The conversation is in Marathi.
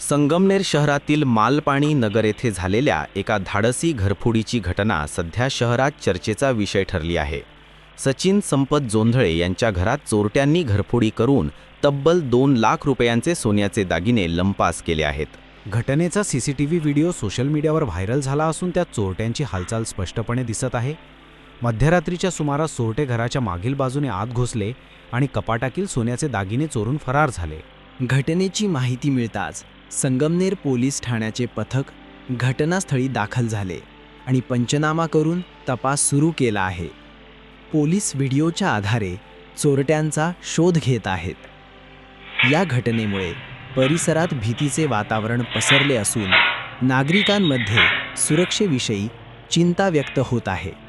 संगमनेर शहरातील मालपाणी नगर येथे झालेल्या एका धाडसी घरफोडीची घटना सध्या शहरात चर्चेचा विषय ठरली आहे. सचिन संपत जोंधळे यांच्या घरात चोरट्यांनी घरफोडी करून तब्बल दोन लाख रुपयांचे सोन्याचे दागिने लंपास केले आहेत. घटनेचा सीसीटीव्ही व्हिडिओ सोशल मीडियावर व्हायरल झाला असून त्यात चोरट्यांची हालचाल स्पष्टपणे दिसत आहे. मध्यरात्रीच्या सुमारास चोरटे घराच्या मागील बाजूने आत घुसले आणि कपाटातील सोन्याचे दागिने चोरून फरार झाले. घटनेची माहिती मिळताच संगमनेर पोलीस ठाण्याचे पथक घटनास्थळी दाखल झाले आणि पंचनामा करून तपास सुरू केला आहे. पोलीस व्हिडिओच्या आधारे चोरट्यांचा शोध घेत आहेत. या घटनेमुळे परिसरात भीतीचे वातावरण पसरले असून नागरिकांमध्ये सुरक्षेविषयी चिंता व्यक्त होत आहे.